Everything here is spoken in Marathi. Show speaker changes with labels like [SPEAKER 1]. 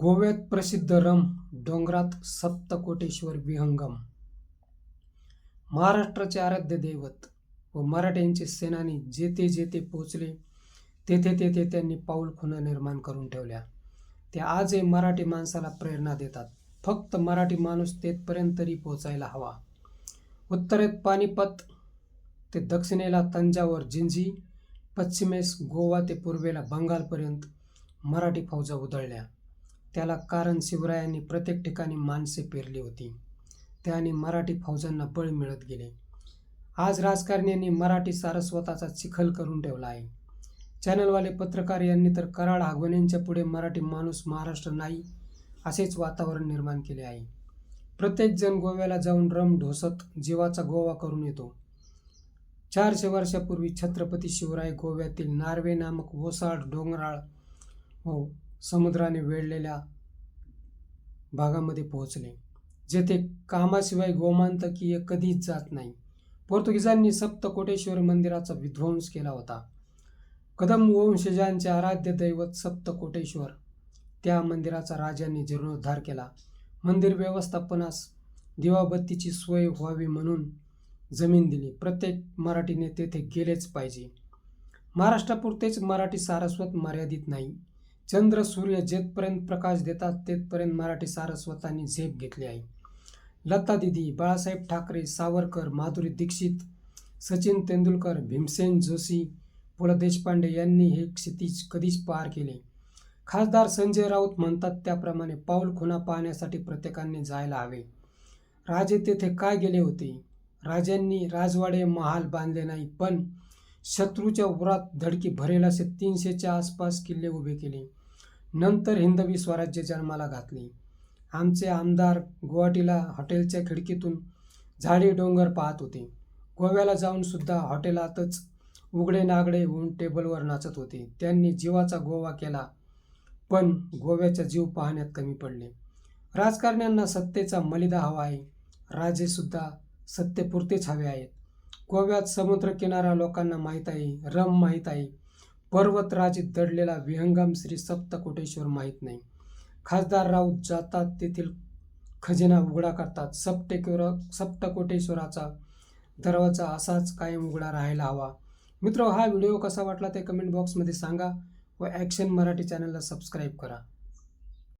[SPEAKER 1] गोव्यात प्रसिद्ध रम डोंगरात सप्तकोटेश्वर विहंगम. महाराष्ट्राचे आराध्य दैवत व मराठ्यांचे सेनानी जेथे जेथे पोचले तेथे तेथे त्यांनी पाऊल खुणा निर्माण करून ठेवल्या. ते आजही मराठी माणसाला प्रेरणा देतात. फक्त मराठी माणूस तेथपर्यंत तरी पोचायला हवा. उत्तरेत पानिपत ते दक्षिणेला तंजावर जिंजी पश्चिमेस गोवा ते पूर्वेला बंगालपर्यंत मराठी फौजा उधळल्या. त्याला कारण शिवरायांनी प्रत्येक ठिकाणी माणसे पेरली होती. त्याने मराठी फौजांना बळ मिळत गेले. आज राजकारण्यांनी मराठी सारस्वताचा चिखल करून ठेवला आहे. चॅनलवाले पत्रकार यांनी तर कराड आगवण्यांच्या पुढे मराठी माणूस महाराष्ट्र नाही असेच वातावरण निर्माण केले आहे. प्रत्येकजण गोव्याला जाऊन रम ढोसत जीवाचा गोवा करून येतो. चारशे वर्षापूर्वी छत्रपती शिवराय गोव्यातील नार्वे नामक ओसाड डोंगराळ हो समुद्राने वेढलेल्या भागामध्ये पोहोचले जेथे कामाशिवाय गोमांतकीय कधीच जात नाही. पोर्तुगीजांनी सप्तकोटेश्वर मंदिराचा विध्वंस केला होता. कदम वंशजांचे आराध्य दैवत सप्तकोटेश्वर त्या मंदिराचा राजांनी जीर्णोद्धार केला. मंदिर व्यवस्थापनास दिवाबत्तीची सोय व्हावी म्हणून जमीन दिली. प्रत्येक मराठीने तेथे गेलेच पाहिजे. महाराष्ट्रापुरतेच मराठी सारस्वत मर्यादित नाही. चंद्र सूर्य जेथपर्यंत प्रकाश देतात तेथपर्यंत मराठी सारस्वतांनी झेप घेतली आहे. लता दिदी बाळासाहेब ठाकरे सावरकर माधुरी दीक्षित सचिन तेंडुलकर भीमसेन जोशी पु ल देशपांडे यांनी हे क्षितिज कधीच पार केले. खासदार संजय राऊत म्हणतात त्याप्रमाणे पाऊल खुणा पाहण्यासाठी प्रत्येकाने जायला हवे. राजे तेथे काय गेले होते? राजांनी राजवाडे महाल बांधले नाही पण शत्रूच्या उरात धडकी भरेल असे तीनशेच्या आसपास किल्ले उभे केले. नंतर हिंदवी स्वराज्य जन्माला घातले. आमचे आमदार गुवाहाटीला हॉटेलच्या खिडकीतून झाडी डोंगर पाहत होते. गोव्याला जाऊन सुद्धा हॉटेलातच उघडे नागडे होऊन टेबलवर नाचत होते. त्यांनी जीवाचा गोवा केला पण गोव्याचा जीव पाहण्यात कमी पडले. राजकारण्यांना सत्तेचा मलिदा हवा आहे. राजेसुद्धा सत्तेपुरतेच हवे आहेत. गोव्यात समुद्रकिनारा लोकांना माहीत आहे रम माहीत आहे. पर्वतराजीत दडलेला विहंगम श्री सप्तकोटेश्वर माहीत नाही. खासदार राऊत जातात तेथील खजिना उघडा करतात. सप्टेश्वर सप्तकोटेश्वराचा दरवाजा असाच कायम उघडा राहायला हवा. मित्र हा व्हिडिओ कसा वाटला ते कमेंट बॉक्समध्ये सांगा व ॲक्शन मराठी चॅनलला सबस्क्राईब करा.